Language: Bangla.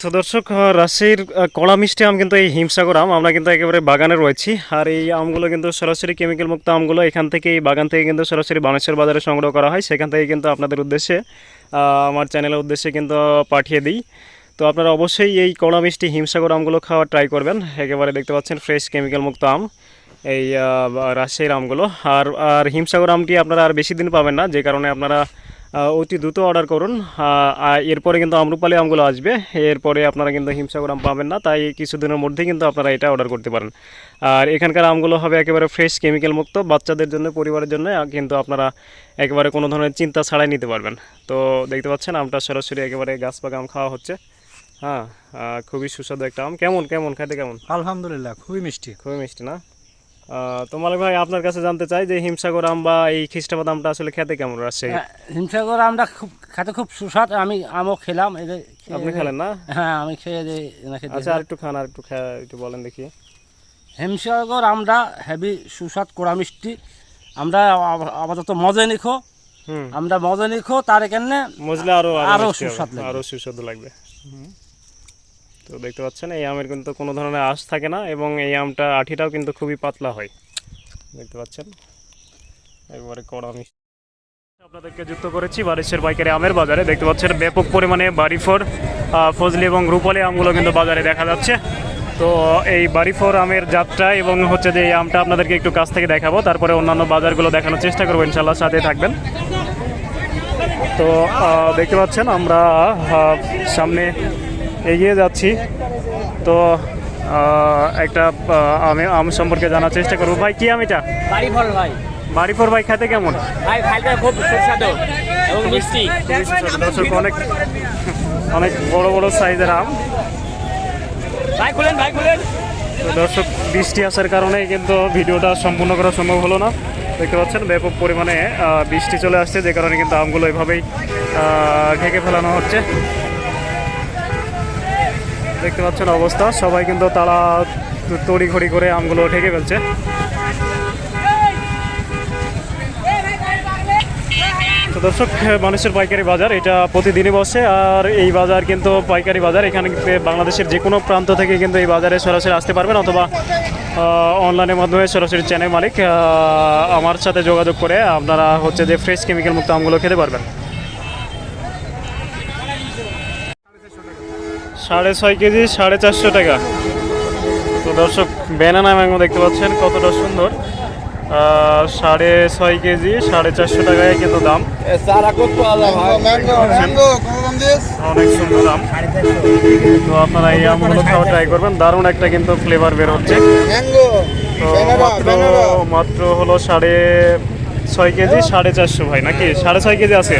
তো দর্শক আহ, কড়া মিষ্টি আম কিন্তু এই হিমসাগর আম। আমরা কিন্তু একেবারে বাগানে রয়েছি। আর এই আমগুলো কিন্তু সরাসরি কেমিক্যাল মুক্ত আমগুলো এখান থেকে এই বাগান থেকে কিন্তু সরাসরি বানেশ্বর বাজারে সংগ্রহ করা হয়। সেখান থেকে কিন্তু আপনাদের উদ্দেশ্যে আমার চ্যানেলের উদ্দেশ্যে কিন্তু পাঠিয়ে দিই। তো আপনারা অবশ্যই এই কড়া মিষ্টি হিমসাগর আমগুলো খাওয়ার ট্রাই করবেন। একেবারে দেখতে পাচ্ছেন ফ্রেশ কেমিক্যাল মুক্ত আম এই রাজশাহীর আমগুলো। আর আর হিমসাগর আমটি আপনারা আর বেশি দিন পাবেন না যে কারণে আপনারা অতি দ্রুত অর্ডার করুন। এরপরে কিন্তু আমরুপালি আমগুলো আসবে। এরপরে আপনারা কিন্তু হিমসাগর আম পাবেন না তাই কিছুদিনের মধ্যেই কিন্তু আপনারা এটা অর্ডার করতে পারেন। আর এখানকার আমগুলো হবে একেবারে ফ্রেশ কেমিক্যাল মুক্ত বাচ্চাদের জন্য পরিবারের জন্য কিন্তু আপনারা একেবারে কোনো ধরনের চিন্তা ছাড়াই নিতে পারবেন। তো দেখতে পাচ্ছেন আমটা সরাসরি একেবারে গাছ পাকা আম খাওয়া হচ্ছে। হ্যাঁ খুবই সুস্বাদু একটা আম। কেমন কেমন খাইতে কেমন? আলহামদুলিল্লাহ খুবই মিষ্টি। খুবই মিষ্টি না? তো মালিক ভাই আপনার কাছে জানতে চাই যে হিমসাগর আম বা এই খ্রিস্টাবাদ আমটা আসলে খেতে কেমন রাজশাহী হ্যাঁ, হিমসাগর আমরা খুব খেতে খুব সুস্বাদ। আমি আমও খেলাম। আপনি খেলেন না? হ্যাঁ আমি খেয়ে আচ্ছা আর একটু খান আর একটু একটু বলেন দেখি। হিমসাগর আমরা হেভি সুস্বাদ কোড়া মিষ্টি। আমরা আপাতত মজে নিখো। হুম। আমরা মজে নিখো তার এখানে মজলে আরও আরও সুস্বাদ লাগবে। আরও সুস্বাদু লাগবে। তো দেখতে পাচ্ছেন, এই আমের কিন্তু কোনো ধরনের আঁশ থাকে না এবং এই আমটা আঠিটাও কিন্তু খুবই পাতলা হয়। দেখতে পাচ্ছেন? একবারে কড়া মিষ্টি। আপনাদেরকে যুক্ত করেছি বারিশের পাইকারি আমের বাজারে। দেখতে পাচ্ছেন, ব্যাপক পরিমাণে বাড়িফোর ফজলি এবং রূপলি আমগুলো কিন্তু বাজারে দেখা যাচ্ছে। তো এই বাড়িফোর আমের যাত্রা এবং হচ্ছে যে এই আমটা আপনাদেরকে একটু কাছ থেকে দেখাবো, তারপরে অন্যান্য বাজারগুলো দেখানোর চেষ্টা করব ইনশাল্লাহ সাথে থাকবেন। তো দেখতে পাচ্ছেন, আমরা সামনে এগিয়ে যাচ্ছি। তো একটা আমি আম সম্পর্কে জানার চেষ্টা করব। ভাই কি আম এটা? বাড়ি ফল ভাই। ভাই খেতে কেমন? ভাই ভাইটা খুব সুস্বাদু এবং মিষ্টি। দর্শক অনেক অনেক বড় বড় সাইজের আম। ভাই খুলেন ভাই খুলেন। দর্শক বৃষ্টি আসার কারণে কিন্তু ভিডিওটা সম্পূর্ণ করা সম্ভব হলো না। দেখতে পাচ্ছেন ব্যাপক পরিমাণে বৃষ্টি চলে আসছে যে কারণে কিন্তু আমগুলো এভাবেই ঢেকে ফেলানো হচ্ছে। দেখতে পাচ্ছেন অবস্থা। সবাই কিন্তু তারা তড়ি ঘড়ি করে আমগুলো ঢেকে ফেলছে। তো দর্শক, মানুষের পাইকারি বাজার, এটা প্রতিদিনই বসে, আর এই বাজার কিন্তু পাইকারি বাজার। এখানে বাংলাদেশের যে কোনো প্রান্ত থেকে কিন্তু এই বাজারে সরাসরি আসতে পারবেন অথবা অনলাইনের মাধ্যমে সরাসরি চ্যানেল মালিক আমার সাথে যোগাযোগ করে আপনারা হচ্ছে যে ফ্রেশ কেমিক্যাল মুক্ত আমগুলো খেতে পারবেন। সাড়ে ছয় কেজি, সাড়ে চারশো টাকা। তো দর্শক ব্যানানা ম্যাঙ্গো দেখতে পাচ্ছেন, কতটা সুন্দর। সাড়ে ছয় কেজি, সাড়ে চারশো টাকায় কিন্তু দাম। অনেক সুন্দর দাম। তো আপনারা এই আমগুলো খাওয়া ট্রাই করবেন। দারুণ একটা কিন্তু ফ্লেভার বের হচ্ছে। তো মাত্র মাত্র হলো সাড়ে ছয় কেজি, সাড়ে চারশো ভাই, নাকি? সাড়ে ছয় কেজি আছে।